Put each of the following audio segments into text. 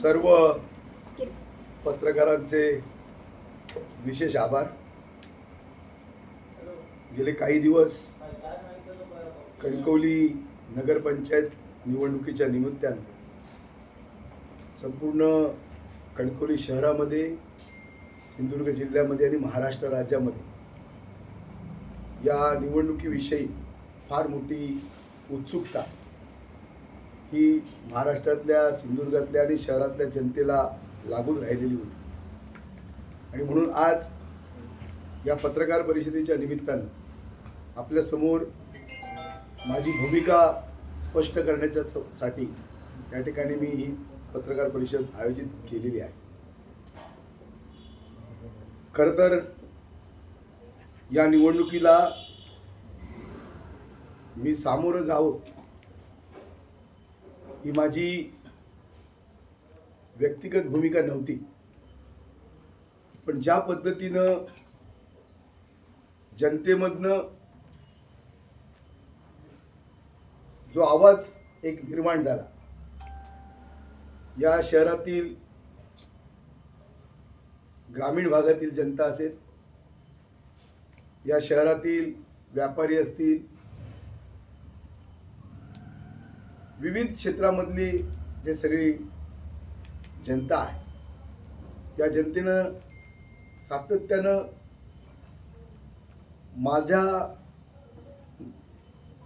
सर्व पत्रकारांचे विशेष आभार. गेले काही दिवस कणकवली नगरपंचायत निवडणुकीच्या निमित्तानं संपूर्ण कणकवली शहरामध्ये सिंधुदुर्ग जिल्ह्यामध्ये आणि महाराष्ट्र राज्यामध्ये या निवडणुकीविषयी फार मोठी उत्सुकता ही महाराष्ट्रातल्या सिंधुदुर्गातल्या आणि शहरातल्या जनतेला लागून राहिलेली होती. आणि म्हणून आज या पत्रकार परिषदेच्या निमित्तानं आपल्यासमोर माझी भूमिका स्पष्ट करण्याच्या स- साठी या ठिकाणी मी ही पत्रकार परिषद आयोजित केलेली आहे. खरं तर या निवडणुकीला मी सामोरं जावं ही माझी व्यक्तिगत भूमिका नव्हती. पण ज्या पद्धतीनं जनतेमधनं जो आवाज एक निर्माण झाला या शहरातील ग्रामीण भागातील जनता असेल या शहरातील व्यापारी असतील विविध क्षेत्रामधली जे सगळी जनता आहे त्या जनतेनं सातत्यानं माझ्या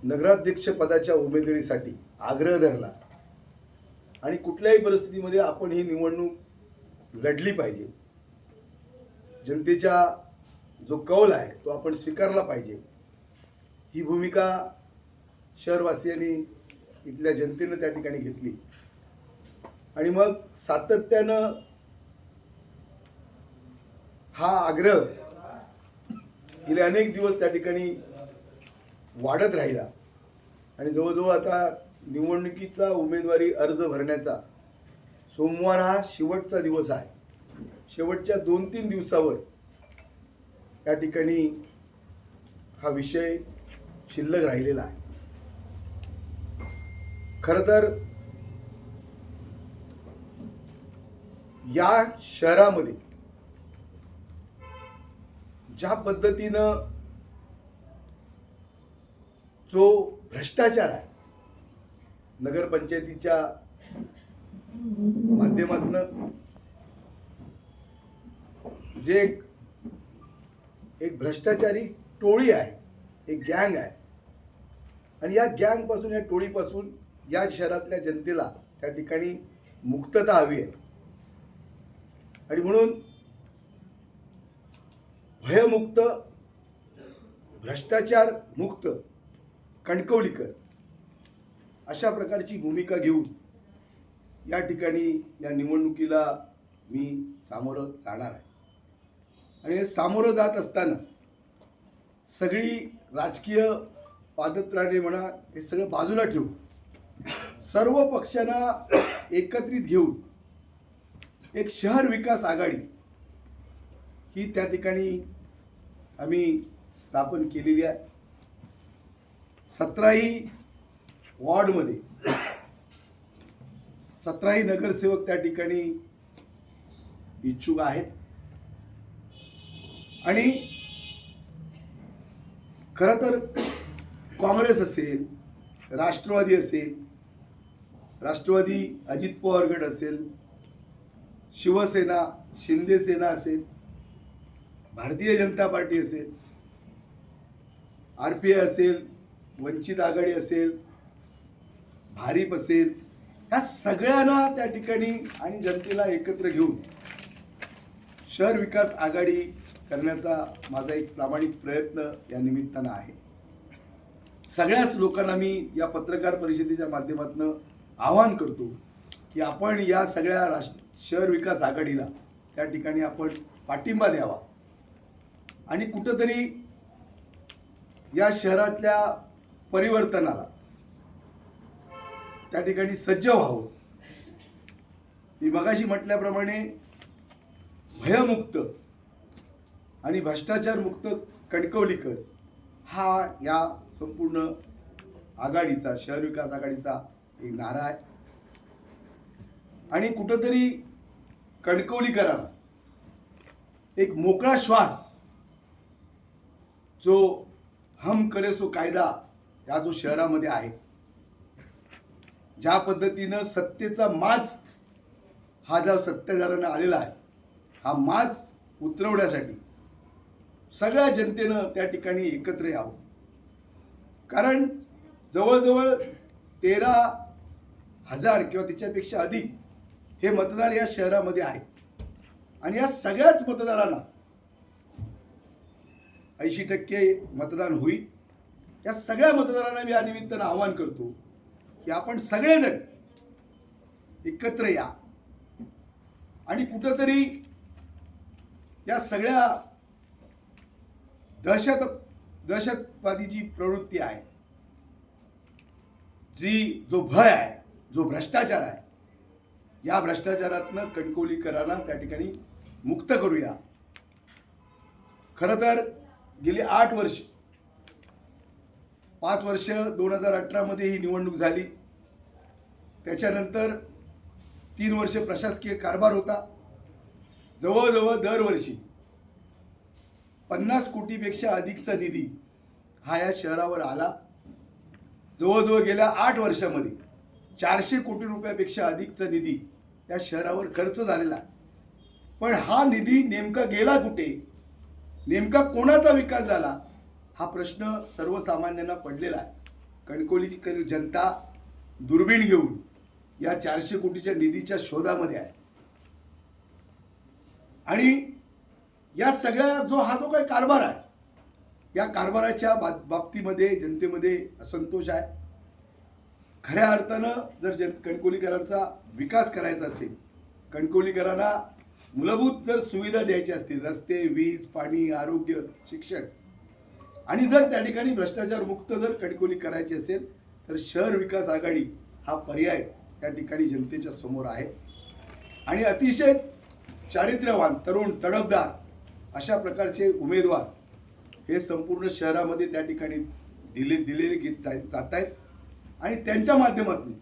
नगराध्यक्षपदाच्या उमेदवारीसाठी आग्रह धरला. आणि कुठल्याही परिस्थितीमध्ये आपण ही निवडणूक लढली पाहिजे. जनतेचा जो कौल आहे तो आपण स्वीकारला पाहिजे. ही भूमिका शहरवासियांनी इथल्या जनतेनं त्या ठिकाणी घेतली. आणि मग सातत्यानं हा आग्रह गेले अनेक दिवस त्या ठिकाणी वाढत राहिला. आणि जवळजवळ आता निवडणुकीचा उमेदवारी अर्ज भरण्याचा सोमवार हा शेवटचा दिवस आहे. शेवटच्या दोन तीन दिवसावर या ठिकाणी हा विषय शिल्लक राहिलेला आहे. खर तर या शहरामध्ये ज्या पद्धतीनं जो भ्रष्टाचार आहे नगरपंचायतीच्या माध्यमातन जे एक एक भ्रष्टाचारी टोळी आहे एक गँग आहे. आणि या गँगपासून या टोळीपासून या शहरातल्या जनतेला त्या ठिकाणी मुक्तता हवी आहे. आणि म्हणून भयमुक्त भ्रष्टाचार मुक्त कणकवलीकर अशा प्रकारची भूमिका घेऊन या ठिकाणी या निवडणुकीला मी सामोरं जाणार आहे. आणि सामोरं जात असताना सगळी राजकीय पादत्राणे म्हणा हे सगळं बाजूला ठेवून सर्व पक्षांना एकत्रित घेऊन एक शहर विकास आघाडी ही त्या ठिकाणी आम्ही स्थापन केलेली आहे. सतराही वॉर्डमध्ये सतराही नगरसेवक त्या ठिकाणी इच्छुक आहेत. आणि खरं तर काँग्रेस असेल राष्ट्रवादी असेल राष्ट्रवादी अजित पवार गट असेल शिवसेना शिंदे सेना असेल भारतीय जनता पार्टी असेल आर पी आय असेल वंचित आघाडी असेल भारीप असेल ह्या सगळ्यांना त्या ठिकाणी आणि जनतेला एकत्र घेऊन शहर विकास आघाडी करण्याचा माझा एक प्रामाणिक प्रयत्न या निमित्तानं आहे. सगळ्याच लोकांना मी या पत्रकार परिषदेच्या माध्यमातून आवाहन करतो की आपण या सगळ्या राष्ट्र शहर विकास आघाडीला त्या ठिकाणी आपण पाठिंबा द्यावा. आणि कुठंतरी या शहरातल्या परिवर्तनाला त्या ठिकाणी सज्ज व्हावं. मी मगाशी म्हटल्याप्रमाणे भयमुक्त आणि भ्रष्टाचारमुक्त कणकवलीकर हा या संपूर्ण आघाडीचा शहर विकास आघाडीचा एक नारा आहे. आणि कुठंतरी कणकवलीकरांना एक मोकळा श्वास जो हम करे सो कायदा या जो शहरामध्ये आहे. ज्या पद्धतीनं सत्तेचा माज हा जो सत्तेदारांना आलेला आहे हा माज उतरवण्यासाठी सगळ्या जनतेनं त्या ठिकाणी एकत्र यावं. कारण जवळजवळ तेरा हजार किंवा तिच्यापेक्षा अधिक हे मतदार या शहरामध्ये आहेत. आणि या सगळ्याच मतदारांना ऐंशी टक्के मतदान होईल. या सगळ्या मतदारांना मी या निमित्तानं आवाहन करतो की आपण सगळेजण एकत्र या. आणि कुठंतरी या सगळ्या दहशत दहशतवादी जी प्रवृत्ती आहे. जी जो भय आहे जो भ्रष्टाचार आहे या भ्रष्टाचारातनं कणकवलीकरांना त्या ठिकाणी मुक्त करूया. खरं तर गेली आठ वर्ष पाच वर्ष दोन हजार अठरामध्ये ही निवडणूक झाली. त्याच्यानंतर तीन वर्ष प्रशासकीय कारभार होता. जवळजवळ दरवर्षी पन्नास कोटीपेक्षा अधिकचा निधी हा या शहरावर आला. जवळजवळ गेल्या आठ वर्षामध्ये चारशे कोटी रुपयापेक्षा अधिकचा निधी या शहरावर खर्च झालेला पण हा निधी नेमका गेला कुठे? नेमका कोणाचा विकास झाला? हा प्रश्न सर्वसामान्यांना पडलेला आहे. कणकोलीकर जनता दुर्बीण घेऊन या चारशे कोटीच्या निधीच्या शोधामध्ये आहे. आणि या सगळ्या जो हा जो काही कारभार आहे या कारभाराच्या बाबतीमध्ये जनतेमध्ये असंतोष आहे. खऱ्या अर्थानं जर जन कणकोलीकरांचा विकास करायचा असेल कणकोलीकरांना मूलभूत जर सुविधा द्यायच्या असतील रस्ते वीज पाणी आरोग्य शिक्षण आणि जर त्या ठिकाणी भ्रष्टाचार मुक्त जर कणकोली करायची असेल तर शहर विकास आघाडी हा पर्याय त्या ठिकाणी जनतेच्या समोर आहे. आणि अतिशय चारित्र्यवान तरुण तडफदार अशा प्रकारचे उमेदवार हे संपूर्ण शहरामध्ये त्या ठिकाणी दिले दिलेले घेत जात आहेत आणि त्यांच्या माध्यमातून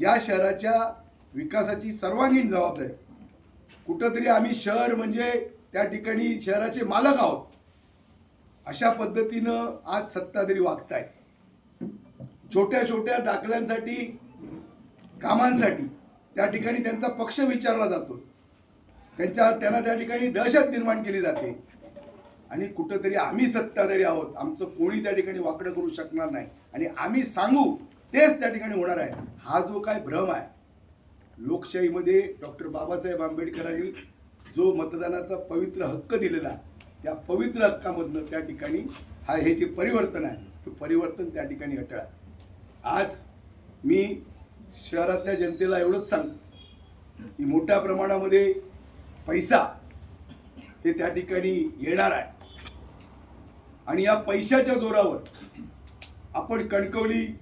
या शहराच्या विकासाची सर्वांगीण जबाबदारी. कुठंतरी आम्ही शहर म्हणजे त्या ठिकाणी शहराचे मालक आहोत. अशा पद्धतीनं आज सत्ताधारी वागतायत छोट्या छोट्या दाखल्यांसाठी कामांसाठी त्या ठिकाणी त्यांचा पक्ष विचारला जातो. त्यांच्या त्यांना त्या ठिकाणी दहशत निर्माण केली जाते. आणि कुठंतरी आम्ही सत्ताधारी आहोत. आमचं कोणी त्या ठिकाणी वाकडं करू शकणार नाही. आणि आम्ही सांगू तेच त्या ठिकाणी होणार आहे. हा जो काय भ्रम आहे लोकशाहीमध्ये डॉक्टर बाबासाहेब आंबेडकरांनी जो मतदानाचा पवित्र हक्क दिलेला त्या पवित्र हक्कामधनं त्या ठिकाणी हा हे जे परिवर्तन आहे ते परिवर्तन त्या ठिकाणी अटळ आहे. आज मी शहरातल्या जनतेला एवढंच सांगतो की मोठ्या प्रमाणामध्ये पैसा हे त्या ठिकाणी येणार आहे. आणि या पैशाच्या जोरावर आपण कणकवली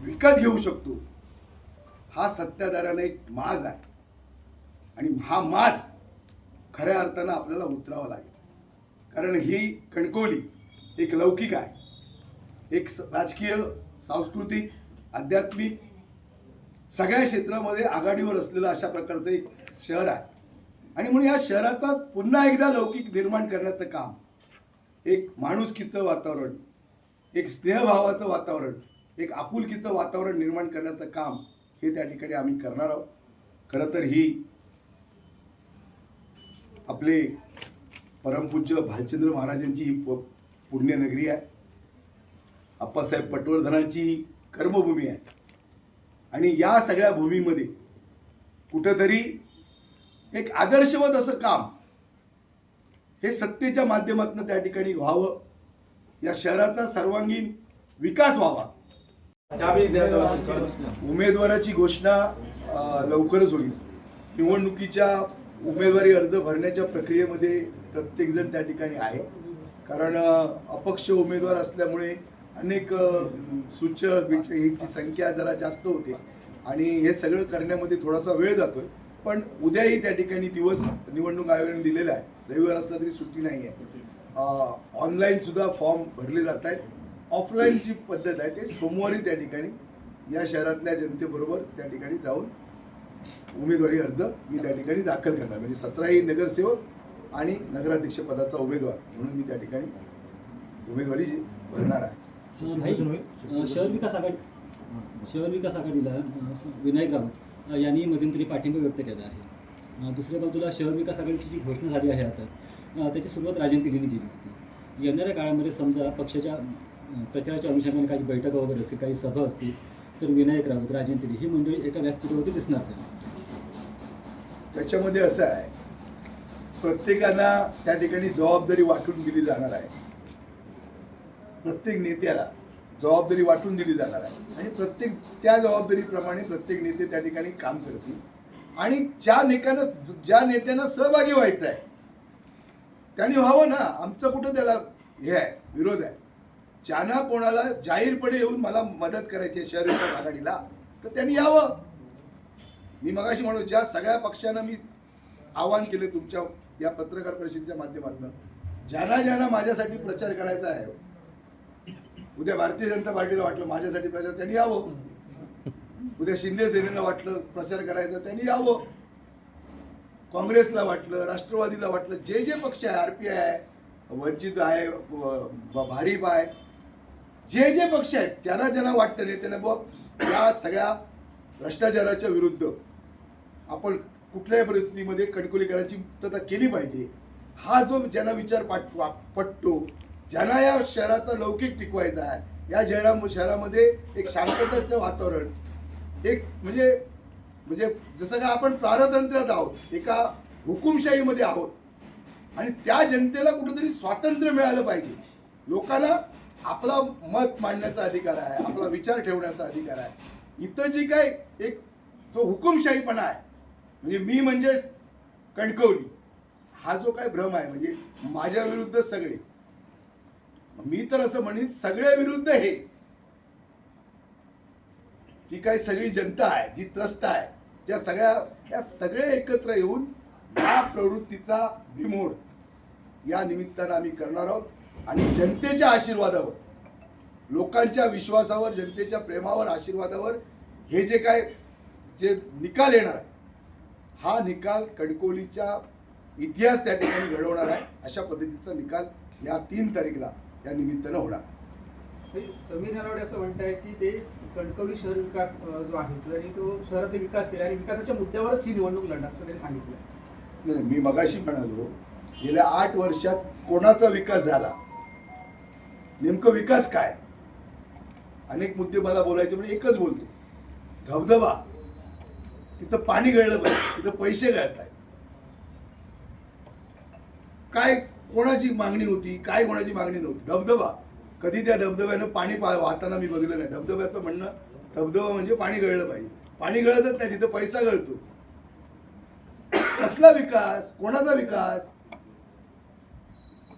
विकत घेऊ शकतो. हा सत्ताधाऱ्यांना एक माज आहे. आणि हा माज खऱ्या अर्थानं आपल्याला उतरावा लागेल. कारण ही कणकवली एक लौकिक आहे. एक राजकीय सांस्कृतिक आध्यात्मिक सगळ्या क्षेत्रामध्ये आघाडीवर असलेलं अशा प्रकारचं एक शहर आहे. आणि म्हणून या शहराचा पुन्हा एकदा लौकिक निर्माण करण्याचं काम एक माणुसकीचं वातावरण एक स्नेहभावाचं वातावरण एक आपुलकीचं वातावरण निर्माण करण्याचं काम हे त्या ठिकाणी आम्ही करणार आहोत. खरं तर ही आपले परमपूज्य भालचंद्र महाराजांची ही प- पुण्यनगरी आहे. आप्पासाहेब पटवर्धनांची कर्मभूमी आहे. आणि या सगळ्या भूमीमध्ये कुठंतरी एक आदर्शवत असं काम हे सत्तेच्या माध्यमातून त्या ठिकाणी व्हावं. या शहराचा सर्वांगीण विकास व्हावा. उमेदवाराची घोषणा लवकरच होईल. निवडणुकीच्या उमेदवारी अर्ज भरण्याच्या प्रक्रियेमध्ये प्रत्येकजण त्या ठिकाणी आहे. कारण अपक्ष उमेदवार असल्यामुळे अनेक सूचक यांची संख्या जरा जास्त होते. आणि हे सगळं करण्यामध्ये थोडासा वेळ जातोय. पण उद्याही त्या ठिकाणी दिवस निवडणूक आयोगाने दिलेला आहे. रविवार असला तरी सुट्टी नाही आहे ऑनलाईन सुद्धा फॉर्म भरले जात आहेत. ऑफलाईन जी पद्धत आहे ते सोमवारी त्या ठिकाणी या शहरातल्या जनतेबरोबर त्या ठिकाणी जाऊन उमेदवारी अर्ज मी त्या ठिकाणी दाखल करणार. म्हणजे सतराही नगरसेवक आणि नगराध्यक्ष पदाचा उमेदवार म्हणून मी त्या ठिकाणी उमेदवारी भरणार आहे. शहर विकास आघाडी शहर विकास आघाडीला विनायक राऊत यांनी मध्यंतरी पाठिंबा व्यक्त केला आहे. दुसऱ्या बाजूला शहर विकास आघाडीची जी घोषणा झाली आहे आता त्याची सुरुवात राजन केली होती. येणाऱ्या काळामध्ये समजा पक्षाच्या प्रचाराच्या अनुषंगाने काही बैठका वगैरे असतील काही सभा असतील तर विनायक राऊत राजन ही मंडळी एका व्यासपीठावरती दिसणार नाही त्याच्यामध्ये असं आहे प्रत्येकाला त्या ठिकाणी जबाबदारी वाटून दिली जाणार आहे. प्रत्येक नेत्याला जबाबदारी वाटून दिली जाणार आहे. आणि प्रत्येक त्या जबाबदारीप्रमाणे प्रत्येक नेते त्या ठिकाणी काम करतील. आणि ज्या नेत्यानं ज्या नेत्यांना सहभागी व्हायचं आहे त्यांनी व्हावं ना? आमचं कुठं त्याला हे आहे विरोध आहे? ज्यांना कोणाला जाहीरपणे येऊन मला मदत करायची आहे शहर विकास आघाडीला तर त्यांनी यावं. मी मगाशी म्हणू ज्या सगळ्या पक्षांना मी आवाहन केले तुमच्या या पत्रकार परिषदेच्या माध्यमातून ज्यांना ज्यांना माझ्यासाठी प्रचार करायचा आहे उद्या भारतीय जनता पार्टीला वाटलं माझ्यासाठी प्रचार त्यांनी यावं. उद्या शिंदे सेनेनं वाटलं प्रचार करायचा त्यांनी यावं. काँग्रेसला वाटलं राष्ट्रवादीला वाटलं जे जे पक्ष आहे आर पी आय आहे वंचित आहे व- भारीप आहे जे जे पक्ष आहेत ज्यांना ज्यांना वाटतं नेत्यांना बाबा या सगळ्या भ्रष्टाचाराच्या विरुद्ध आपण कुठल्याही परिस्थितीमध्ये कणकुलीकरांची मुक्तता केली पाहिजे. हा जो ज्यांना विचार पाट पटतो ज्यांना या शहराचा लौकिक टिकवायचा आहे या शहरा शहरामध्ये एक शांततेचं वातावरण एक म्हणजे म्हणजे जसं का आपण पारतंत्र्यात आहोत एका हुकुमशाहीमध्ये आहोत. आणि त्या जनतेला कुठेतरी स्वातंत्र्य मिळालं पाहिजे. लोकांना आपला मत मांडण्याचा अधिकार आहे आपला विचार ठेवण्याचा अधिकार आहे. इथं जी काय एक जो हुकुमशाहीपणा आहे म्हणजे मी म्हणजेच कणकवली हा जो काय भ्रम आहे म्हणजे माझ्या विरुद्ध सगळे. मी तर असं म्हणेन सगळ्या विरुद्ध हे. जी काही सगळी जनता आहे जी त्रस्त आहे त्या सगळ्या या सगळे एकत्र येऊन या प्रवृत्तीचा बिमोड या निमित्तानं आम्ही करणार आहोत आणि जनतेच्या आशीर्वादावर लोकांच्या विश्वासावर जनतेच्या प्रेमावर आशीर्वादावर हे जे काय जे निकाल येणार आहे हा निकाल कणकोलीच्या इतिहास त्या ठिकाणी घडवणार आहे अशा पद्धतीचा निकाल या तीन तारीखला या निमित्तानं होणार आहे. समीर नलावडे असं म्हणताय की ते कणकवली शहर विकास जो आहे त्यांनी तो शहराचा विकास केला आणि विकासाच्या मुद्द्यावरच ही निवडणूक लढणार असं त्यांनी सांगितलं. नाही मी मगाशी म्हणालो गेल्या आठ वर्षात कोणाचा विकास झाला? नेमकं विकास काय? अनेक मुद्दे मला बोलायचे म्हणजे एकच बोलतो. धबधबा. तिथं पाणी गळलं पाहिजे तिथं पैसे गळत आहे काय कोणाची मागणी होती काय कोणाची मागणी नव्हती? धबधबा. कधी त्या धबधब्यानं पाणी पा वाहताना मी बघितलं नाही. धबधब्याचं म्हणणं धबधबा म्हणजे पाणी गळलं पाहिजे. पाणी गळतच नाही तिथं पैसा गळतो. कसला विकास? कोणाचा विकास?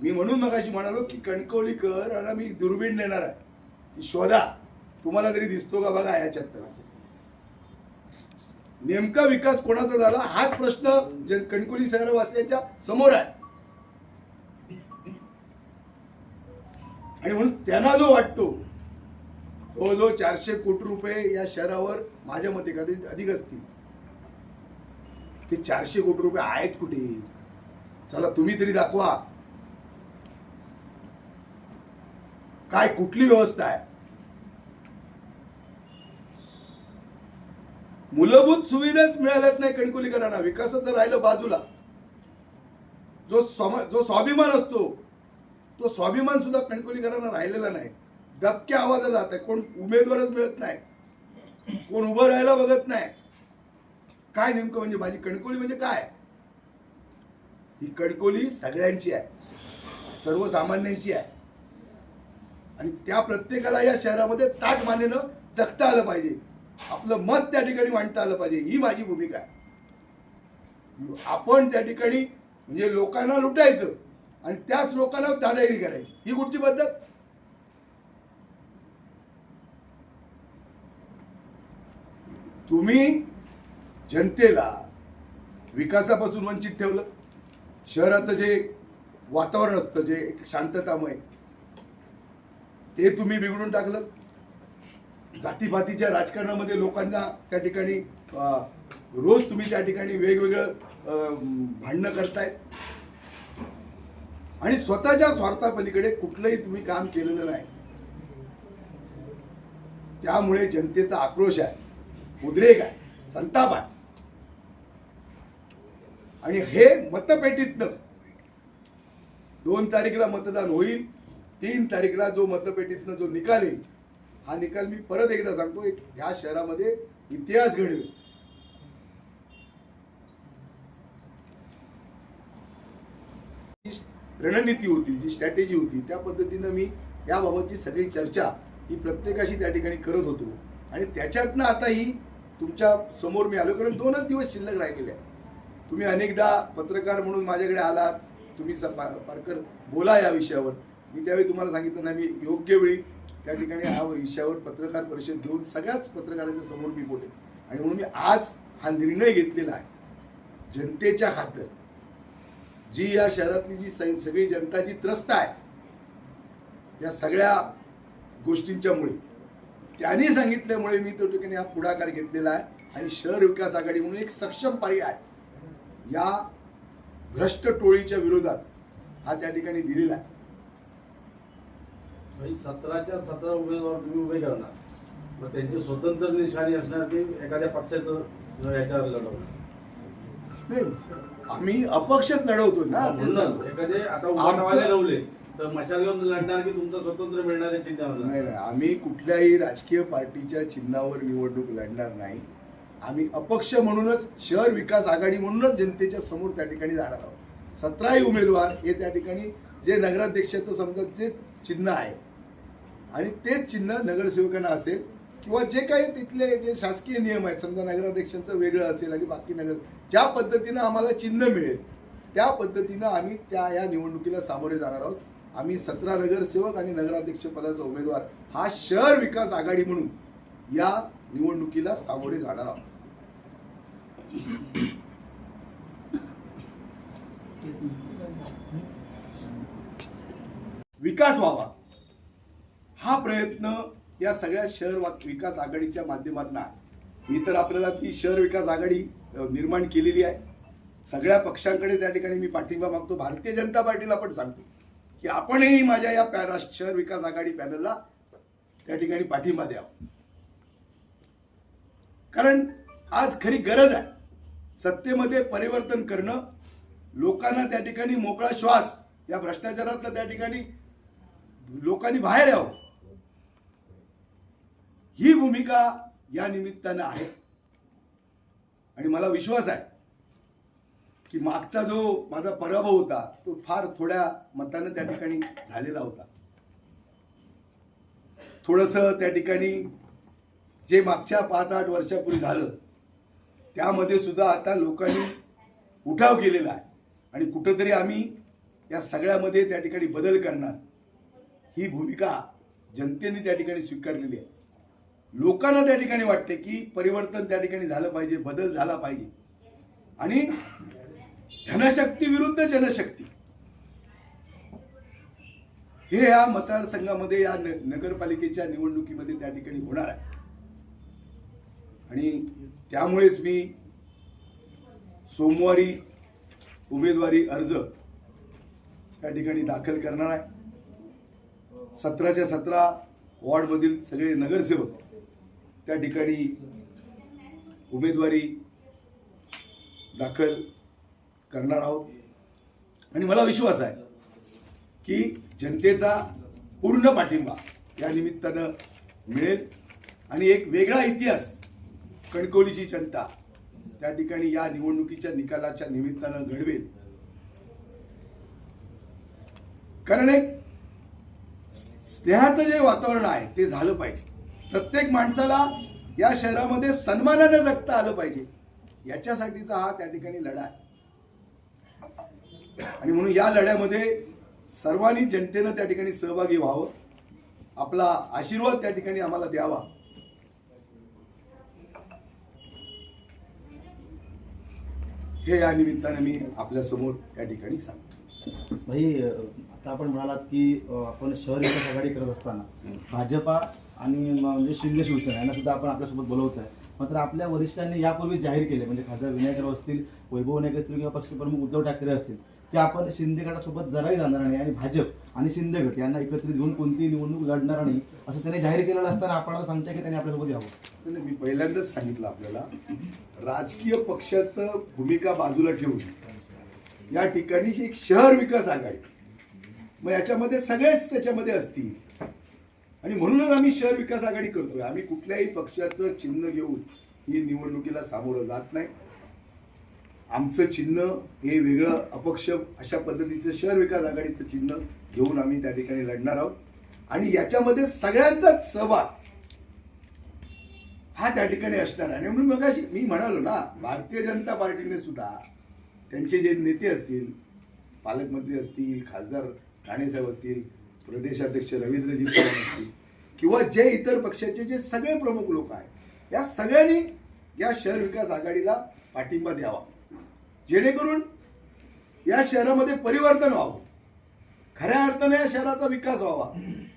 मी म्हणून मगाशी म्हणालो की कणकवलीकर आणि मी दुर्बीण देणार आहे. की शोधा. तुम्हाला तरी दिसतो का बघा याच्यात तर नेमका विकास कोणाचा झाला? हाच प्रश्न जन कणकोली शहरवासियांच्या समोर आहे. आणि म्हणून त्यांना जो वाटतो जवळजवळ चारशे कोटी रुपये या शहरावर माझ्या मते कधी अधिक असतील. ते चारशे कोटी रुपये आहेत कुठे? चला तुम्ही तरी दाखवा. काय कुठली व्यवस्था आहे? मूलभूत सुविधाच मिळाल्यात नाही कणकोलीकरांना. विकासाचं राहिलं बाजूला. जो सम जो स्वाभिमान असतो तो स्वाभिमान सुद्धा कणकोलीकरांना राहिलेला नाही. दबक्या आवाजात जात आहे कोण उमेदवारच मिळत नाही. कोण उभं राहायला बघत नाही. काय नेमकं म्हणजे माझी कणकोली म्हणजे काय? ही कणकोली सगळ्यांची आहे. सर्वसामान्यांची आहे. आणि त्या प्रत्येकाला या शहरामध्ये ताट मानेनं जगता आलं पाहिजे. आपलं मत त्या ठिकाणी मांडता आलं पाहिजे. ही माझी भूमिका आहे. आपण त्या ठिकाणी म्हणजे लोकांना लुटायचं. आणि त्याच लोकांना दादागिरी करायची. ही कुठची पद्धत? तुम्ही जनतेला विकासापासून वंचित ठेवलं. शहराचं जे वातावरण असतं जे एक शांततामय ते तुम्ही बिघडून टाकलं. जातीपातीच्या राजकारणामध्ये लोकांना त्या ठिकाणी रोज तुम्ही त्या ठिकाणी वेगवेगळं भांडणं करतायत. आणि स्वतःच्या स्वार्थापलीकडे कुठलंही तुम्ही काम केलेलं नाही. त्यामुळे जनतेचा आक्रोश आहे उद्रेक आहे संताप आहे. आणि हे मतपेटीतनं दोन तारीखला मतदान होईल तीन तारीखला जो मतपेटीतनं जो निकाल येईल हा निकाल मी परत एकदा सांगतो ह्या शहरामध्ये इतिहास घडवेल जी रणनीती होती जी स्ट्रॅटेजी होती त्या पद्धतीनं मी याबाबतची सगळी चर्चा ही प्रत्येकाशी त्या ठिकाणी करत होतो. आणि त्याच्यातनं आता ही तुमच्यासमोर मी आलो कारण दोनच दिवस शिल्लक राहिलेले आहेत. तुम्ही अनेकदा पत्रकार म्हणून माझ्याकडे आलात तुम्ही स- पा- पारकर बोला या विषयावर. मी त्यावेळी तुम्हाला सांगितलं नाही मी योग्य वेळी त्या ठिकाणी हा विषयावर पत्रकार परिषद घेऊन सगळ्याच पत्रकारांच्या समोर मी बोलेन. आणि म्हणून मी आज हा निर्णय घेतलेला आहे. जनतेच्या खातर. जी या शहरातली जी सगळी जनता जी त्रस्त आहे या सगळ्या गोष्टींच्यामुळे त्यांनी सांगितल्यामुळे मी तो ठिकाणी हा पुढाकार घेतलेला आहे आणि शहर विकास आघाडी म्हणून एक सक्षम पर्याय या भ्रष्ट टोळीच्या विरोधात हा त्या ठिकाणी दिलेला आहे. म्हणजे सतराच्या सतरा उमेदवार तुम्ही उभे करणार. मग त्यांची स्वतंत्र निशाणी असणार की एखाद्या पक्षाचं याच्यावर लढवणार? आम्ही अपक्षात लढवतो ना. एखादे आता तर मशाल घेऊन लढणार की तुमचं स्वतंत्र मिळणारे चिन्हावर नाही लढणार? नाही आम्ही कुठल्याही राजकीय पार्टीच्या चिन्हावर निवडणूक लढणार नाही आम्ही अपक्ष म्हणूनच शहर विकास आघाडी म्हणूनच जनतेच्या समोर त्या ठिकाणी जाणार आहोत सतराही उमेदवार हे त्या ठिकाणी जे नगराध्यक्षाचं समजा जे चिन्ह आहे आणि तेच चिन्ह नगरसेवकांना असेल किंवा जे काही तिथले जे शासकीय नियम आहेत समजा नगराध्यक्षांचं वेगळं असेल आणि बाकी नगर ज्या पद्धतीनं आम्हाला चिन्ह मिळेल त्या पद्धतीनं आम्ही त्या या निवडणुकीला सामोरे जाणार आहोत. आम्ही सतरा नगरसेवक आणि नगराध्यक्ष पदाचा उमेदवार हा शहर विकास आघाडी म्हणून या निवडणुकीला सामोरे जाणार आहोत. विकास व्हावा. हा प्रयत्न या सगळ्या शहर विकास आघाडीच्या माध्यमातून आहे मी तर आपल्याला ती शहर विकास आघाडी निर्माण केलेली आहे. सगळ्या पक्षांकडे त्या ठिकाणी मी पाठिंबा मागतो. भारतीय जनता पार्टीला पण सांगतो की आपणही माझ्या या पॅरा शहर विकास आघाडी पॅनलला त्या ठिकाणी पाठिंबा द्यावा. कारण आज खरी गरज आहे. सत्तेमध्ये परिवर्तन करणं लोकांना त्या ठिकाणी मोकळा श्वास या भ्रष्टाचारातलं त्या ठिकाणी लोकांनी बाहेर यावं. ही भूमिका या निमित्तानं आहे. आणि मला विश्वास आहे की मागचा जो माझा पराभव होता तो फार थोड्या मतानं त्या ठिकाणी झालेला होता. थोडस त्या ठिकाणी जे मागच्या पाच आठ वर्षापूर्वी झालं त्यामध्ये सुद्धा आता लोकांनी उठाव केलेला आहे. आणि कुठंतरी आम्ही या सगळ्यामध्ये त्या ठिकाणी बदल करणार ही भूमिका जनतेने त्या ठिकाणी स्वीकारलेली आहे. लोकांना त्या ठिकाणी वाटते की परिवर्तन त्या ठिकाणी झालं पाहिजे बदल झाला पाहिजे. आणि धनशक्ती विरुद्ध जनशक्ती. हे या मतदारसंघामध्ये या नगरपालिकेच्या निवडणुकीमध्ये त्या ठिकाणी होणार आहे. आणि त्यामुळेच मी सोमवारी उमेदवारी अर्ज त्या ठिकाणी दाखल करणार आहे. सतराच्या सतरा वॉर्डमधील सगळे नगरसेवक त्या ठिकाणी उमेदवारी दाखल करणार आहोत. आणि मला विश्वास आहे की जनतेचा पूर्ण पाठिंबा या निमित्तानं मिळेल. आणि एक वेगळा इतिहास कणकवलीची जनता त्या ठिकाणी या निवडणुकीच्या निकालाच्या निमित्तानं घडवेल. कारण एक स्नेहाचं जे वातावरण आहे ते झालं पाहिजे. प्रत्येक माणसाला या शहरामध्ये सन्मानाने जगता आलं पाहिजे. याच्यासाठीचा हा त्या ठिकाणी लढा आहे. आणि म्हणून या लढ्यामध्ये सर्वांनी जनतेनं त्या ठिकाणी सहभागी व्हावं. आपला आशीर्वाद त्या ठिकाणी आम्हाला द्यावा. हे या निमित्ताने मी आपल्यासमोर त्या ठिकाणी सांगतो. भाई आता आपण म्हणालात की आपण शहर विकास आघाडी करत असताना भाजपा आणि म्हणजे शिंदे शिवसेना यांना सुद्धा आपण आपल्यासोबत बोलवत आहे मात्र आपल्या वरिष्ठांनी यापूर्वी जाहीर केले म्हणजे खासदार विनायकराव असतील वैभव नाईक असतील किंवा पक्षप्रमुख उद्धव ठाकरे असतील ते आपण शिंदे गटासोबत जराही जाणार नाही आणि भाजप आणि शिंदे गट यांना एकत्रित घेऊन कोणतीही निवडणूक लढणार नाही असं त्यांनी जाहीर केलेलं असताना आपण आता सांगताय की त्यांनी आपल्यासोबत यावं. त्यांनी मी पहिल्यांदाच सांगितलं आपल्याला राजकीय पक्षाचं भूमिका बाजूला ठेवून या ठिकाणी एक शहर विकास आघाडी मग याच्यामध्ये सगळेच त्याच्यामध्ये असतील. आणि म्हणूनच आम्ही शहर विकास आघाडी करतोय. आम्ही कुठल्याही पक्षाचं चिन्ह घेऊन ही निवडणुकीला सामोरं जात नाही. आमचं चिन्ह हे वेगळं अपक्ष अशा पद्धतीचं शहर विकास आघाडीचं चिन्ह घेऊन आम्ही त्या ठिकाणी लढणार आहोत. आणि याच्यामध्ये सगळ्यांचाच सहभाग हा त्या ठिकाणी असणार आणि म्हणून मग मी म्हणालो ना भारतीय जनता पार्टीने सुद्धा त्यांचे जे नेते असतील पालकमंत्री असतील खासदार ठाणेसाहेब असतील प्रदेशाध्यक्ष रवींद्रजी चव्हाण असतील किंवा जे इतर पक्षाचे जे सगळे प्रमुख लोक आहेत या सगळ्यांनी या शहर विकास आघाडीला पाठिंबा द्यावा. जेणेकरून या शहरामध्ये परिवर्तन व्हावं. खऱ्या अर्थाने या शहराचा विकास व्हावा.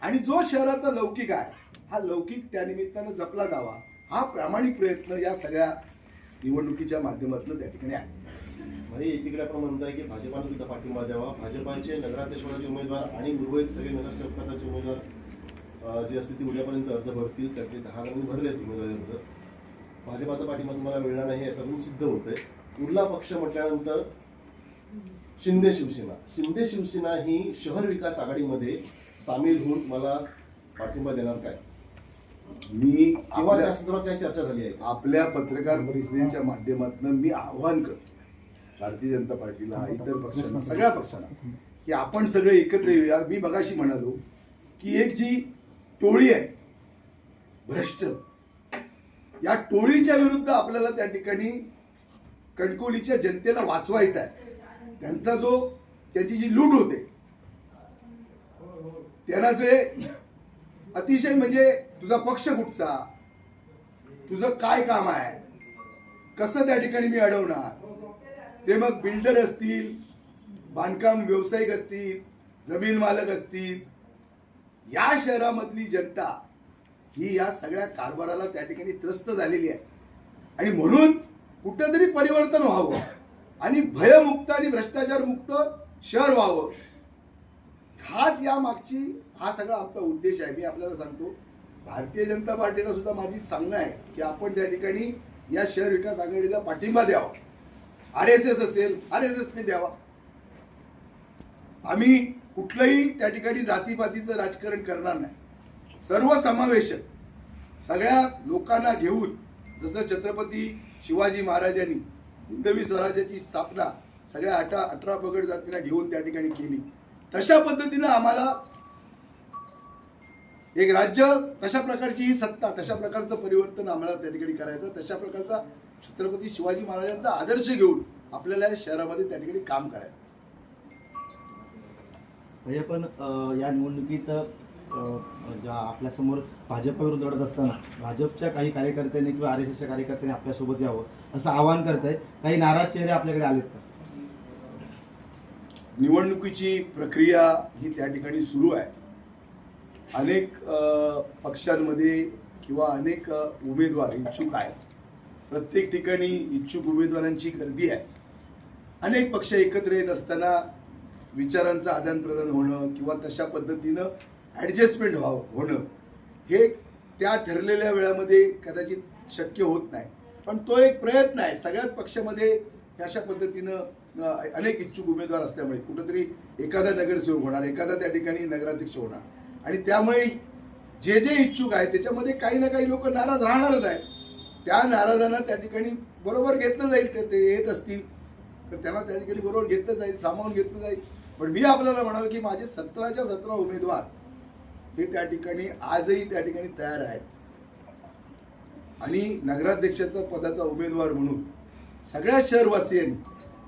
आणि जो शहराचा लौकिक आहे हा लौकिक त्या निमित्तानं जपला जावा हा प्रामाणिक प्रयत्न या सगळ्या निवडणुकीच्या माध्यमातून त्या ठिकाणी आहे. भाई एकीकडे आपण म्हणताय की भाजपानं सुद्धा पाठिंबा द्यावा. भाजपाचे नगराध्यक्षपदाचे उमेदवार आणि उर्वरित सगळे नगरसेवक पदाचे उमेदवार जे असतील ते उद्यापर्यंत अर्ज भरतील. त्यातले दहा जणांनी भरले आहेत उमेदवारी अर्ज. भाजपाचा पाठिंबा तुम्हाला मिळणार नाही याच्यातून सिद्ध होतंय उरला पक्ष म्हटल्यानंतर शिंदे शिवसेना. शिंदे शिवसेना ही शहर विकास आघाडीमध्ये सामील होऊन मला पाठिंबा देणार काय? मी किंवा त्या संदर्भात काय चर्चा झाली आहे? आपल्या पत्रकार परिषदेच्या माध्यमातून मी आव्हान करतो. भारतीय जनता पार्टीला इतर पक्षांना सगळ्या पक्षांना की आपण सगळे एकत्र येऊया. मी मगाशी म्हणालो की एक जी टोळी आहे भ्रष्ट या टोळीच्या विरुद्ध आपल्याला त्या ठिकाणी कणकवलीच्या जनतेला वाचवायचा आहे. त्यांचा जो त्याची जी लूट होते त्यांना जे अतिशय म्हणजे तुझा पक्ष कुठचा तुझं काय काम आहे कसं त्या ठिकाणी मी अडवणार ते मग बिल्डर असतील बांधकाम व्यावसायिक असतील जमीन मालक असतील या शहरामधली जनता ही या सगळ्या कारभाराला त्या ठिकाणी त्रस्त झालेली आहे. आणि म्हणून कुठंतरी परिवर्तन व्हावं आणि भयमुक्त आणि भ्रष्टाचार मुक्त शहर व्हावं. हाच या मागची हा सगळा आमचा उद्देश आहे. मी आपल्याला सांगतो भारतीय जनता पार्टीला सुद्धा माझी सांगणं आहे की आपण त्या ठिकाणी या शहर विकास आघाडीला पाठिंबा द्यावा. आर एस एस असेल आर एस एसने द्यावा. आम्ही कुठलंही त्या ठिकाणी जातीपातीचं राजकारण करणार नाही. सर्व समावेशक सगळ्या लोकांना घेऊन जसं छत्रपती शिवाजी महाराजांनी हिंदवी स्वराज्याची स्थापना सगळ्या अठरा अठरा पगड जातीला घेऊन त्या ठिकाणी केली. तशा पद्धतीनं आम्हाला एक राज्य तशा प्रकारची ही सत्ता तशा प्रकारचं परिवर्तन आम्हाला त्या ठिकाणी करायचं तशा प्रकारचा छत्रपती शिवाजी महाराजांचा आदर्श घेऊन आपल्याला या शहरामध्ये त्या ठिकाणी काम करायचं. म्हणजे पण अ, या निवडणुकीत अ, ज्या आपल्यासमोर भाजपविरुद्ध लढत असताना भाजपच्या काही कार्यकर्त्यांनी किंवा आर एस एसच्या कार्यकर्त्यांनी आपल्यासोबत यावं असं आवाहन करत आहे काही नाराज चेहरे आपल्याकडे आलेत का? निवडणुकीची प्रक्रिया ही त्या ठिकाणी सुरू आहे. अनेक अ, पक्षांमध्ये किंवा अनेक अ, उमेदवार इच्छुक आहेत. प्रत्येक ठिकाणी इच्छुक उमेदवारांची गर्दी आहे. अनेक पक्ष एकत्र येत असताना विचारांचं आदानप्रदान होणं किंवा तशा पद्धतीनं ॲडजस्टमेंट व्हावं होणं हे त्या ठरलेल्या वेळामध्ये कदाचित शक्य होत नाही. पण तो एक प्रयत्न आहे. सगळ्याच पक्षामध्ये अशा पद्धतीनं अनेक इच्छुक उमेदवार असल्यामुळे कुठंतरी एखादा नगरसेवक होणार एखादा त्या ठिकाणी नगराध्यक्ष होणार. आणि त्यामुळे जे जे इच्छुक आहेत त्याच्यामध्ये काही ना काही लोक नाराज राहणारच आहेत. त्या नाराजांना त्या ठिकाणी बरोबर घेतलं जाईल ते ते येत असतील. तर त्यांना त्या ठिकाणी बरोबर घेतलं जाईल सामावून घेतलं जाईल. पण मी आपल्याला म्हणाल की माझे सतराच्या सतरा उमेदवार हे त्या ठिकाणी आजही त्या ठिकाणी तयार आहेत. आणि नगराध्यक्षाचा पदाचा उमेदवार म्हणून सगळ्या शहरवासियांनी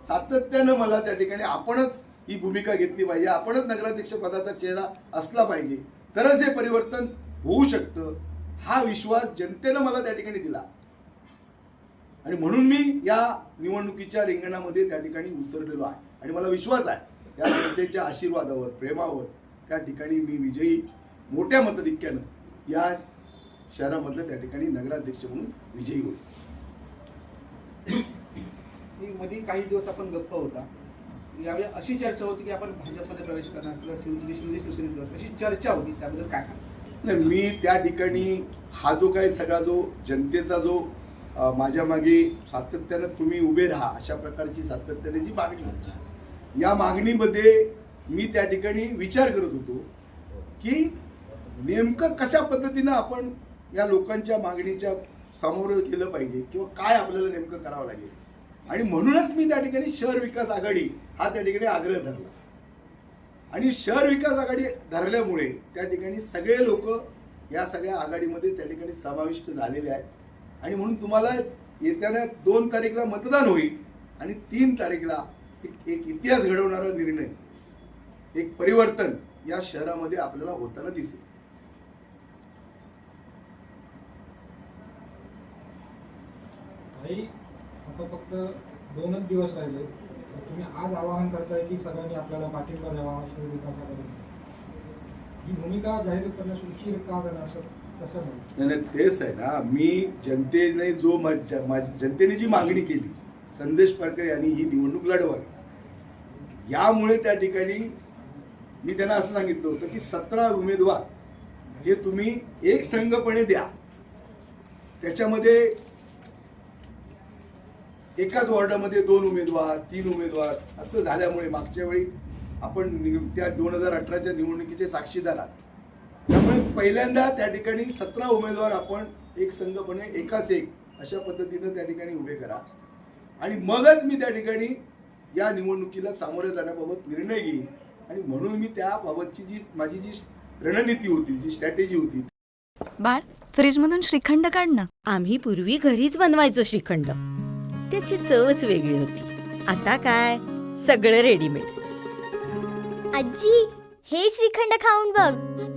सातत्यानं मला त्या ठिकाणी आपणच ही भूमिका घेतली पाहिजे आपणच नगराध्यक्ष पदाचा चेहरा असला पाहिजे. तरच हे परिवर्तन होऊ शकतं हा विश्वास जनतेनं मला त्या ठिकाणी दिला. आणि म्हणून मी या निवडणुकीच्या रिंगणामध्ये त्या ठिकाणी उतरलेलो आहे. आणि मला विश्वास आहे या जनतेच्या आशीर्वादावर प्रेमावर त्या ठिकाणी मी विजयी मोठ्या मतधिक्यानं या शहरामधलं त्या ठिकाणी नगराध्यक्ष म्हणून विजयी होईल. मध्ये काही दिवस आपण गप्प होता. यावेळी अशी चर्चा होती की आपण भाजपमध्ये प्रवेश करणार किंवा शिवसेने शिंदे शिवसेनेत अशी चर्चा होती त्याबद्दल काय सांगा नाही मी त्या ठिकाणी हा जो काही सगळा जो जनतेचा जो माझ्या मागे सातत्यानं तुम्ही उभे राहा अशा प्रकारची सातत्याने जी मागणी होती. या मागणीमध्ये मी त्या ठिकाणी विचार करत होतो की नेमकं कशा पद्धतीनं आपण या लोकांच्या मागणीच्या समोर गेलं पाहिजे किंवा काय आपल्याला नेमकं करावं लागेल? आणि म्हणूनच मी त्या ठिकाणी शहर विकास आघाडी हा त्या ठिकाणी आग्रह धरला. आणि शहर विकास आघाडी धरल्यामुळे त्या ठिकाणी सगळे लोक या सगळ्या आघाडीमध्ये त्या ठिकाणी समाविष्ट झालेले आहेत. आणि म्हणून तुम्हाला येत्या दोन तारीखला मतदान होईल आणि तीन तारीखला एक एक इतिहास घडवणारा निर्णय एक परिवर्तन या शहरामध्ये आपल्याला होताना दिसेल. आता फक्त दोनच दिवस राहिले. तर तुम्ही आज आवाहन करताय की सगळ्यांनी आपल्याला पाठिंबा द्यावा शहर विकासाकडे. ही भूमिका जाहीर करण्यास उशीर का झाला असं नाही. नाही, तेच आहे ना. मी जनतेने जो जनतेने जी मागणी केली संदेश पारकर यांनी ही निवडणूक लढवावी. यामुळे त्या ठिकाणी मी त्यांना असं सांगितलं होतं की सतरा उमेदवार हे तुम्ही एक संघपणे द्या. त्याच्यामध्ये एकाच वॉर्डामध्ये दोन उमेदवार तीन उमेदवार असं झाल्यामुळे मागच्या वेळी आपण त्या दोन हजार अठराच्या निवडणुकीचे साक्षीदार आहात. त्यामुळे पहिल्यांदा त्या ठिकाणी सतरा उमेदवार आपण एक संघपणे एकाच एक अशा पद्धतीनं त्या ठिकाणी उभे करा. आणि मगच मी त्या ठिकाणी या निवडणुकीला सामोरे जाण्याबाबत निर्णय घेईन. आणि म्हणून मी त्याबाबतची जी माझी जी रणनीती होती जी स्ट्रॅटेजी होती. बाळ फ्रीजमधून श्रीखंड काढ ना. आम्ही पूर्वी घरीच बनवायचो श्रीखंड. त्याची चवच वेगळी होती. आता काय? सगळं रेडीमेड आजी हे श्रीखंड खाऊन बघ.